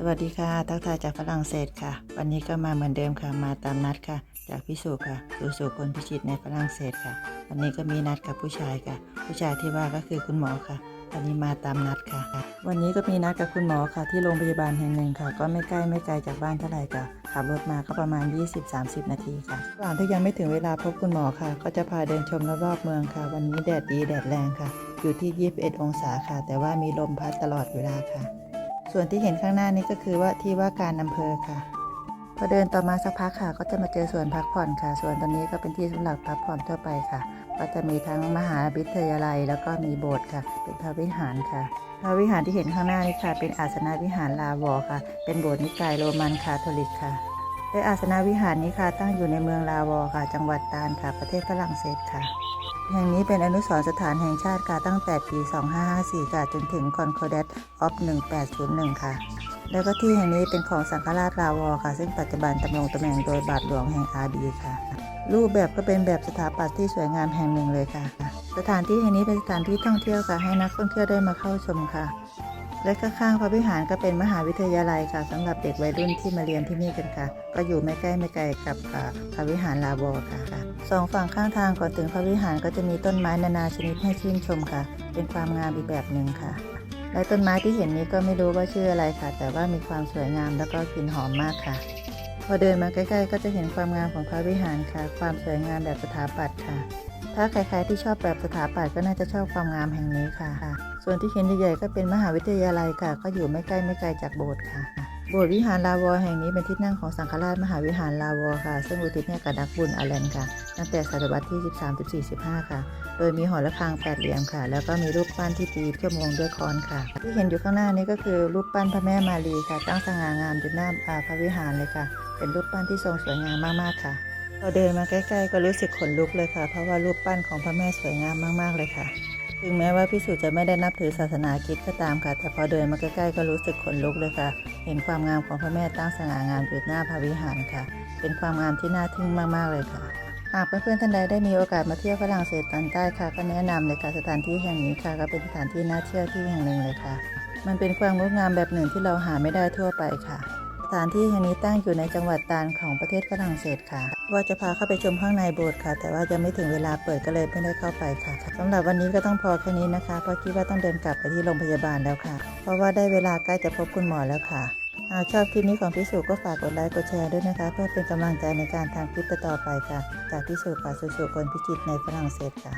สวัสดีค่ะทักทายจากฝรั่งเศสค่ะ วันนี้ก็มาเหมือนเดิมค่ะ มาตามนัดค่ะ จากพิสูจค่ะสู่สู่คนพิชิตในฝรั่งเศสค่ะ วันนี้ก็มีนัดกับผู้ชายค่ะ ผู้ชายที่ว่าก็คือคุณหมอค่ะ วันนี้มาตามนัดค่ะ วันนี้ก็มีนัดกับคุณหมอค่ะ ที่โรงพยาบาลแห่งหนึ่งค่ะ ก็ไม่ใกล้ไม่ไกลจากบ้านเท่าไหร่ค่ะ ขับรถมาก็ประมาณ 20-30 นาทีค่ะระหว่างที่ยังไม่ถึงเวลาพบคุณหมอค่ะ ก็จะพาเดินชมรอบๆเมืองค่ะ วันนี้แดดดีแดดแรงค่ะ อยู่ที่ 21 องศาค่ะ แต่ว่ามีลมพัดตลอดเวลาค่ะ ส่วนที่เห็นข้างหน้านี้ก็คือว่าที่ว่าการอำเภอค่ะ พอเดินต่อมาสักพักค่ะ ก็จะมาเจอสวนพักผ่อนค่ะ ส่วนตรงนี้ก็เป็นที่สำหรับพักผ่อนทั่วไปค่ะ ก็จะมีทั้งมหาวิทยาลัย แล้วก็มีโบสถ์ค่ะ เป็นพระวิหารค่ะพระวิหารที่เห็นข้างหน้านี้ค่ะ เป็นอาสนะวิหารลาวอค่ะ เป็นโบสถ์นิกายโรมันคาทอลิกค่ะและอาสนะวิหารนี้ค่ะตั้งอยู่ในเมืองลาวอค่ะ จังหวัดตาลค่ะ ประเทศฝรั่งเศสค่ะ แห่งนี้เป็นอนุสรสถานแห่งชาติค่ะตั้งแต่ปี 2554 ค่ะ จนถึง Concordat of 1801 ค่ะ แล้วก็ที่แห่งนี้เป็นของสังฆราชราวอค่ะ ซึ่งปัจจุบันดำรงตำแหน่งโดยบาทหลวงแห่งอาบีค่ะ รูปแบบก็เป็นแบบสถาปัตย์ที่สวยงามแห่งหนึ่งเลยค่ะ สถานที่แห่งนี้เป็นสถานที่ท่องเที่ยวค่ะ ให้นักท่องเที่ยวได้มาเข้าชมค่ะ และข้างๆพระวิหารก็เป็นมหาวิทยาลัยค่ะสำหรับเด็กวัยรุ่นที่มาเรียนที่นี่กันค่ะ ก็อยู่ไม่ใกล้ไม่ไกลกับพระวิหารลาโบค่ะสองฝั่งข้างทางก่อนถึงพระวิหารก็จะมีต้นไม้นานาชนิดให้ชื่นชมค่ะ เป็นความงามอีกแบบหนึ่งค่ะ และต้นไม้ที่เห็นนี้ก็ไม่รู้ว่าชื่ออะไรค่ะ แต่ว่ามีความสวยงามแล้วก็กลิ่นหอมมากค่ะ พอเดินมาใกล้ๆ ก็จะเห็นความงามของพระวิหารค่ะ ความสวยงามแบบสถาปัตย์ค่ะ ถ้าใครๆที่ชอบแบบสถาปัตย์ก็น่าจะชอบความงามแห่งนี้ค่ะ ส่วนที่เห็นใหญ่ๆก็เป็นมหาวิทยาลัยค่ะ ก็อยู่ไม่ใกล้ไม่ไกลจากโบสถ์ค่ะ โบสถ์วิหารลาวอแห่งนี้เป็นที่นั่งของสังฆราชมหาวิหารลาวอค่ะ ซึ่งอุทิศให้กับนักบุญอาแลนค่ะ ตั้งแต่ศตวรรษที่ 13-45ค่ะ โดยมีหอระฆังแปดเหลี่ยมค่ะ แล้วก็มีรูปปั้นที่ตีชั่วโมงด้วยค้อนค่ะ ที่เห็นอยู่ข้างหน้านี้ก็คือรูปปั้นพระแม่มารีค่ะ ตั้งสง่างามอยู่หน้าอ่าพระวิหารเลยค่ะ เป็นรูปปั้นที่ทรงสวยงามมากๆค่ะพอเดินมาใกล้ๆ ก็รู้สึกขนลุกเลยค่ะ เพราะว่ารูปปั้นของพระแม่สวยงามมากๆเลยค่ะ ถึงแม้ว่าพิสูจะไม่ได้นับถือศาสนาคริสต์ก็ตามค่ะ แต่พอเดินมาใกล้ๆก็รู้สึกขนลุกเลยค่ะ เห็นความงามของพระแม่ตั้งสง่างามอยู่หน้าพระวิหารค่ะ เป็นความงามที่น่าทึ่งมากๆเลยค่ะ หากเพื่อนๆท่านใดได้มีโอกาสมาเที่ยวฝรั่งเศสตอนใต้ค่ะ ก็แนะนำเลยค่ะสถานที่แห่งนี้ค่ะ ก็เป็นสถานที่น่าเที่ยวที่แห่งหนึ่งเลยค่ะ มันเป็นความงดงามแบบหนึ่งที่เราหาไม่ได้ทั่วไปค่ะ สถานที่แห่งนี้ตั้งอยู่ในจังหวัดตาลของประเทศฝรั่งเศสค่ะ ว่าจะพาเข้าไปชมข้างในโบสถ์ค่ะ แต่ว่ายังไม่ถึงเวลาเปิดก็เลยไม่ได้เข้าไปค่ะสำหรับวันนี้ก็ต้องพอแค่นี้นะคะ เพราะคิดว่าต้องเดินกลับไปที่โรงพยาบาลแล้วค่ะ เพราะว่าได้เวลาใกล้จะพบคุณหมอแล้วค่ะหากชอบคลิปนี้ของพิสูจก็ฝากกดไลค์กดแชร์ด้วยนะคะ เพื่อเป็นกำลังใจในการทำคลิปต่อไปค่ะ จากพิสูจน์ค่ะสู่คนพิจิตในฝรั่งเศสค่ะ